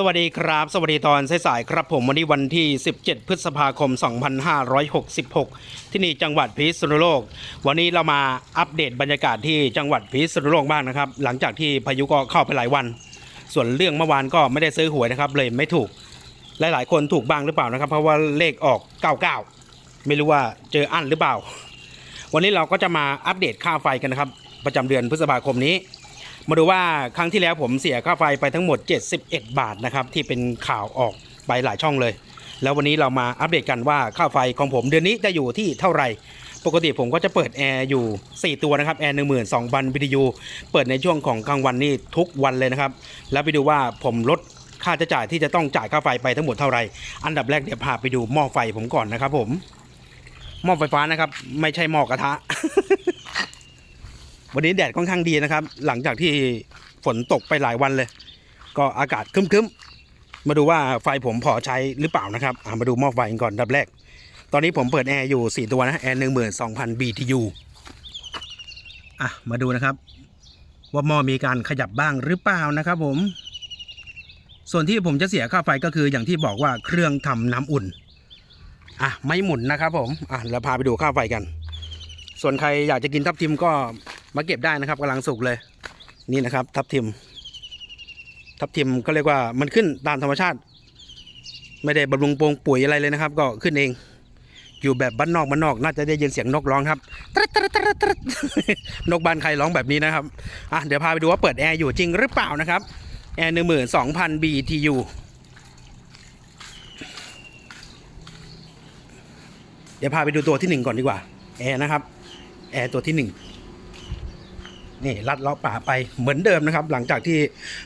สวัสดีครับ สวัสดีตอนสายๆครับผมวันนี้วันที่ 17 พฤษภาคม 2566 ที่นี่จังหวัดพิษณุโลก วันนี้เรามาอัปเดตบรรยากาศที่จังหวัดพิษณุโลกบ้างนะครับ หลังจากที่พายุก็เข้าไปหลายวัน ส่วนเรื่องเมื่อวานก็ไม่ได้ซื้อหวยนะครับ เลยไม่ถูกหลายๆคนถูกบ้างหรือเปล่านะครับ เพราะว่าเลขออก 99 ไม่รู้ว่าเจออั้นหรือเปล่า วันนี้เราก็จะมาอัปเดตค่าไฟกันนะครับ ประจำเดือนพฤษภาคมนี้ มาดูว่าครั้งที่แล้วผมเสียค่าไฟไปทั้งหมด 71 บาทนะครับที่เป็นข่าวออกไปหลายช่องเลย แล้ววันนี้เรามาอัปเดตกันว่าค่าไฟของผมเดือนนี้จะอยู่ที่เท่าไหร่ปกติผมก็จะเปิดแอร์อยู่ 4 ตัวนะครับแอร์1 2 0 0 0 BTU เปิดในช่วงของกลางวันนี่ทุกวันเลยนะครับ แล้วไปดูว่าผมลดค่าใช้จ่ายที่จะต้องจ่ายค่าไฟไปทั้งหมดเท่าไหร่ อันดับแรกเดี๋ยวพาไปดูหม้อไฟผมก่อนนะครับผมหม้อไฟฟ้านะครับ ไม่ใช่หม้อกระทะ วันนี้แดดค่อนข้างดีนะครับ หลังจากที่ฝนตกไปหลายวันเลย ก็อากาศครึ้มๆ มาดูว่าไฟผมพอใช้หรือเปล่านะครับมาดูหม้อไฟกันก่อนดับแรก ตอนนี้ผมเปิดแอร์อยู่ 4 ตัวนะแอร์หนึ่งหมื่นสองพัน BTU อะมาดูนะครับ ว่าหม้อมีการขยับบ้างหรือเปล่านะครับ ผม ส่วนที่ผมจะเสียค่าไฟก็คืออย่างที่บอกว่าเครื่องทำน้ำอุ่นอะไม่หมุนนะครับผมอะเราพาไปดูค่าไฟกัน ส่วนใครอยากจะกินทับทิมก็ มาเก็บได้นะครับกำลังสุกเลย นี่นะครับ ทับทิม ทับทิมก็เรียกว่ามันขึ้นตามธรรมชาติ ไม่ได้บำรุงโปรงปุ๋ยอะไรเลยนะครับ ก็ขึ้นเอง อยู่แบบบ้านนอกบ้านนอก น่าจะได้ยินเสียงนกร้องครับตรึดตรึดตรึดตรึดนกบ้านใครร้องแบบนี้นะครับอะเดี๋ยวพาไปดูว่าเปิดแอร์อยู่จริงหรือเปล่านะครับแอร์หนึ่งหมื่นสองพัน BTU เดี๋ยวพาไปดูตัวที่หนึ่งก่อนดีกว่าแอร์นะครับแอร์ตัวที่หนึ่ง นี่ลัดเลาะป่าไปเหมือนเดิมนะครับ หลังจากที่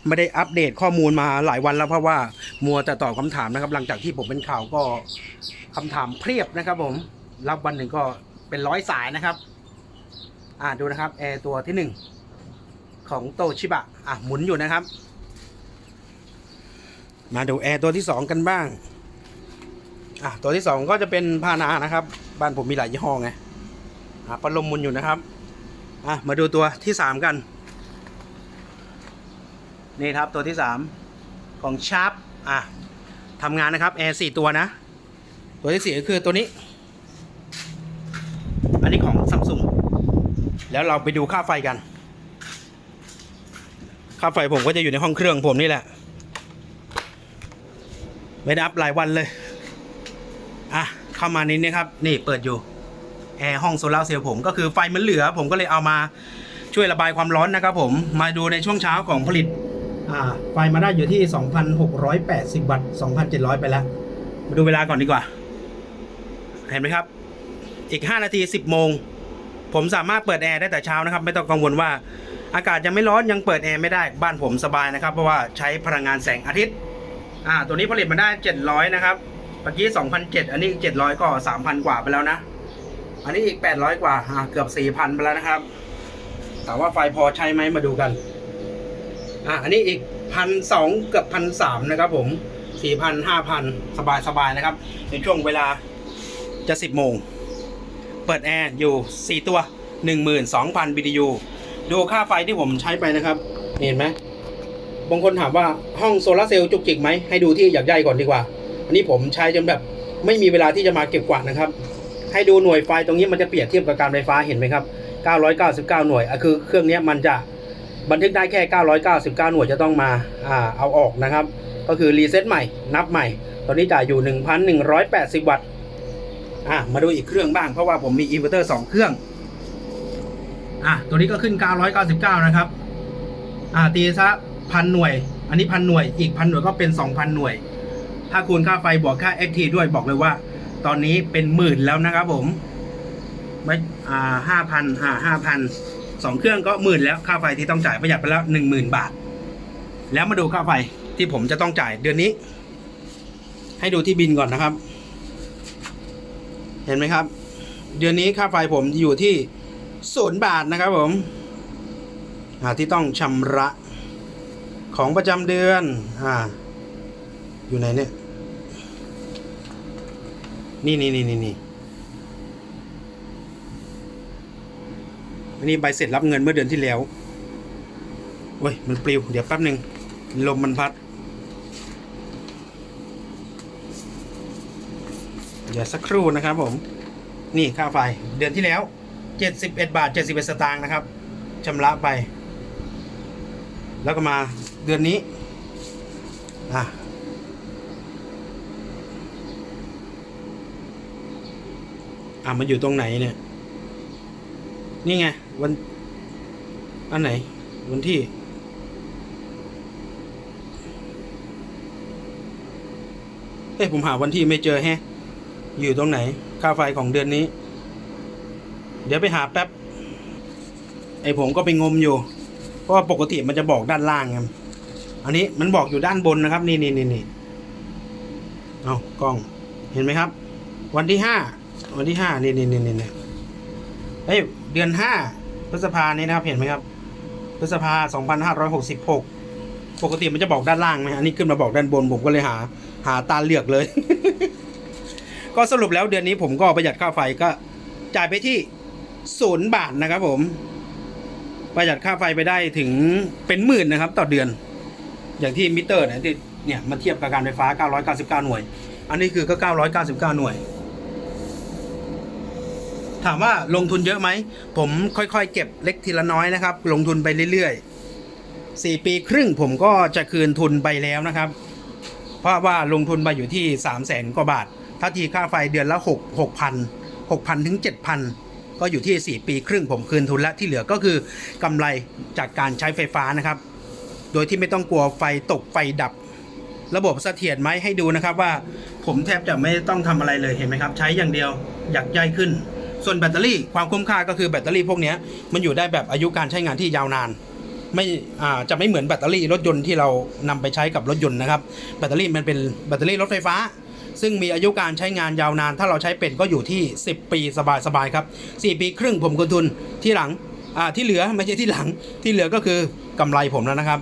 ไม่ได้อัปเดตข้อมูลมาหลายวันแล้วเพราะว่ามัวแต่ตอบคำถามนะครับ หลังจากที่ผมเป็นข่าวก็คำถามเพียบนะครับ ผมรับวันหนึ่งก็เป็นร้อยสายนะครับ อ่าดูนะครับแอร์ตัวที่หนึ่งของโตชิบะอะหมุนอยู่นะครับ มาดูแอร์ตัวที่สองกันบ้างอะตัวที่สองก็จะเป็นพานานะครับ บ้านผมมีหลายยี่ห้อไงอะพัดลมมุนอยู่นะครับ อะมาดูตัวที่สามกัน นี่ครับตัวที่สามของชาร์ปอะทำงานนะครับแอร์สี่ตัวนะ ตัวที่สี่ก็คือตัวนี้ อันนี้ของซัมซุงแล้วเราไปดูค่าไฟกัน ค่าไฟผมก็จะอยู่ในห้องเครื่องผมนี่แหละ ไม่ได้อัพหลายวันเลย อะ เข้ามานี้นะครับ นี่เปิดอยู่ แอร์ห้องโซลาร์เซลล์ผมก็คือไฟมันเหลือ ผมก็เลยเอามาช่วยระบายความร้อนนะครับผมมาดูในช่วงเช้าของผลิตไฟมาได้อยู่ที่ 2,680 วัตต์ 2,700 ไปแล้ว มาดูเวลาก่อนดีกว่า เห็นไหมครับ อีก 5 นาที 10 โมง ผมสามารถเปิดแอร์ได้แต่เช้านะครับ ไม่ต้องกังวลว่าอากาศยังไม่ร้อนยังเปิดแอร์ไม่ได้บ้านผมสบายนะครับ เพราะว่าใช้พลังงานแสงอาทิตย์ อ่า ตัวนี้ผลิตมาได้ 700 นะครับเมื่อกี้2,007อันนี้ 700 ก็ 3,000 กว่าไปแล้วนะ อันนี้อีก 800 กว่าอ่าเกือบ 4,000 ไปแล้วนะครับถามว่าไฟพอใช้ไหมมาดูกัน อะ อันนี้อีกพันสองเกือบพันสามนะครับผมสี่พันห้าพันสบายสบายนะครับ ในช่วงเวลาจะสิบโมง เปิดแอร์อยู่สี่ตัวหนึ่งหมื่นสองพัน BTU ดูค่าไฟที่ผมใช้ไปนะครับ เห็นไหมบางคนถามว่าห้องโซลาร์เซลล์จุกจิกไหมให้ดูที่อยากใหญ่ก่อนดีกว่า อันนี้ผมใช้จนแบบไม่มีเวลาที่จะมาเก็บกวาดนะครับ ให้ดูหน่วยไฟตรงนี้มันจะเปรียบเทียบกับการไฟฟ้าเห็นไหมครับ 999 หน่วยคือเครื่องนี้มันจะบันทึกได้แค่ 999 หน่วยจะต้องมาอ่าเอาออกนะครับ ก็คือรีเซ็ตใหม่ นับใหม่ ตอนนี้จ่ายอยู่ 1,180 วัตต์อะมาดูอีกเครื่องบ้างเพราะว่าผมมีอินเวอร์เตอร์ 2 เครื่องอะตัวนี้ก็ขึ้น 999 นะครับอ่าตีซะพันหน่วย อันนี้พันหน่วย อีกพันหน่วยก็เป็น 2,000 หน่วย ถ้าคูณค่าไฟบวกค่า FT ด้วยบอกเลยว่า ตอนนี้เป็นหมื่นแล้วนะครับผมไม่อ่าห้าพันอ่าห้าพันสองเครื่องก็หมื่นแล้วค่าไฟที่ต้องจ่ายประหยัดไปแล้วหนึ่งหมื่นบาท แล้วมาดูค่าไฟที่ผมจะต้องจ่ายเดือนนี้ ให้ดูที่บินก่อนนะครับ เห็นไหมครับ เดือนนี้ค่าไฟผมอยู่ที่ศูนย์บาทนะครับผมอ่าที่ต้องชำระของประจำเดือน อ่า อยู่ไหนเนี่ย นี่นี่นี่นี่นี่นี่ใบเสร็จรับเงินเมื่อเดือนที่แล้วเอ้ย มันปลิว เดี๋ยวแป๊บหนึ่งลมมันพัด เดี๋ยวสักครู่นะครับผม นี่ค่าไฟ เดือนที่แล้ว 71 บาท 71 สตางค์นะครับชำระไป แล้วก็มาเดือนนี้ อะ อะมันอยู่ตรงไหนเนี่ย นี่ไง วัน อันไหน วันที่ เอ้ยผมหาวันที่ไม่เจอแฮะ อยู่ตรงไหน ค่าไฟของเดือนนี้ เดี๋ยวไปหาแป๊บ ไอผมก็ไปงมอยู่ เพราะว่าปกติมันจะบอกด้านล่างไงอันนี้มันบอกอยู่ด้านบนนะครับ นี่นี่นี่นี่เอากล้อง เห็นไหมครับ วันที่ห้า วันที่ห้านี่นี่นี่นี่นี่เอ้ยเดือนห้าพฤษภานี้นะครับเห็นไหมครับ พฤษภาสองพันห้าร้อยหกสิบหกปกติมันจะบอกด้านล่างไหมอันนี้ขึ้นมาบอกด้านบนผมก็เลยหา หาตาเลือกเลย ก็สรุปแล้วเดือนนี้ผมก็ประหยัดค่าไฟก็จ่ายไปที่ศูนย์บาทนะครับ ผม ประหยัดค่าไฟไปได้ถึงเป็นหมื่นนะครับ ต่อเดือน อย่างที่มิเตอร์เนี่ยเนี่ยมันเทียบกับการไฟฟ้า 999 หน่วย อันนี้คือก็ 999 หน่วย ถามว่าลงทุนเยอะไหม ผมค่อยๆ เก็บเล็กทีละน้อยนะครับ ลงทุนไปเรื่อยๆ 4 ปีครึ่งผมก็จะคืนทุนไปแล้วนะครับ เพราะว่าลงทุนไปอยู่ที่ 3 0 0แสนกว่าบาท ถ้าทีค่าไฟเดือนละ 6 6,000 6,000 ถึง 7,000 ก็อยู่ที่ 4 ปีครึ่งผมคืนทุนและที่เหลือก็คือกำไรจากการใช้ไฟฟ้านะครับ โดยที่ไม่ต้องกลัวไฟตกไฟดับระบบเสถียรไหมให้ดูนะครับว่าผมแทบจะไม่ต้องทำอะไรเลยเห็นไหมครับ ใช้อย่างเดียวอยากย่อยขึ้น ส่วนแบตเตอรี่ความคุ้มค่าก็คือแบตเตอรี่พวกนี้มันอยู่ได้แบบอายุการใช้งานที่ยาวนาน ไม่จะไม่เหมือนแบตเตอรี่รถยนต์ที่เรานำไปใช้กับรถยนต์นะครับ แบตเตอรี่มันเป็นแบตเตอรี่รถไฟฟ้า ซึ่งมีอายุการใช้งานยาวนาน ถ้าเราใช้เป็นก็อยู่ที่ 10 ปีสบายๆครับ 4 ปีครึ่งผมคืนทุนที่หลังที่เหลือไม่ใช่ที่หลังที่เหลือก็คือกำไรผมแล้วนะครับ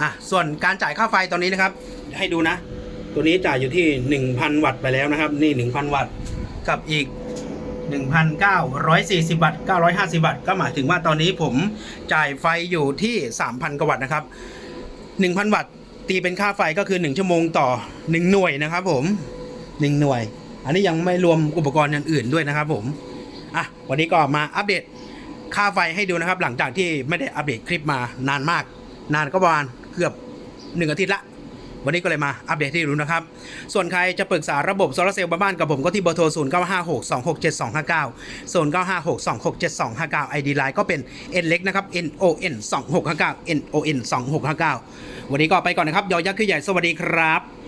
อะส่วนการจ่ายค่าไฟตอนนี้นะครับ ให้ดูนะ ตัวนี้จ่ายอยู่ที่ 1,000 วัตต์ไปแล้วนะครับ นี่ 1,000 วัตต์ กับอีก 1,940วัตต์950วัตต์ก็หมายถึงว่าตอนนี้ผมจ่ายไฟอยู่ที่ 3,000 กว่าวัตต์นะครับ 1,000 วัตต์ตีเป็นค่าไฟก็คือ 1 ชั่วโมงต่อ 1 หน่วยนะครับผม 1 หน่วย อันนี้ยังไม่รวมอุปกรณ์อย่างอื่นด้วยนะครับผม อะ วันนี้ก็มาอัปเดตค่าไฟให้ดูนะครับ หลังจากที่ไม่ได้อัปเดตคลิปมานานมาก นานก็ประมาณเกือบ 1 อาทิตย์ละ วันนี้ก็เลยมาอัปเดตให้รู้นะครับ ส่วนใครจะปรึกษาระบบโซลาร์เซลล์บ้านกับผมก็ที่เบอร์โทร 0 9 5 6 2 6 7 2 5 9 0 9 5 6 2 6 7 2 5 9 ID Line ก็เป็น N เล็กนะครับ N O N 2 6 5 9 N O N 2 6 5 9 วันนี้ก็ไปก่อนนะครับ ยอยักษ์คือใหญ่ สวัสดีครับ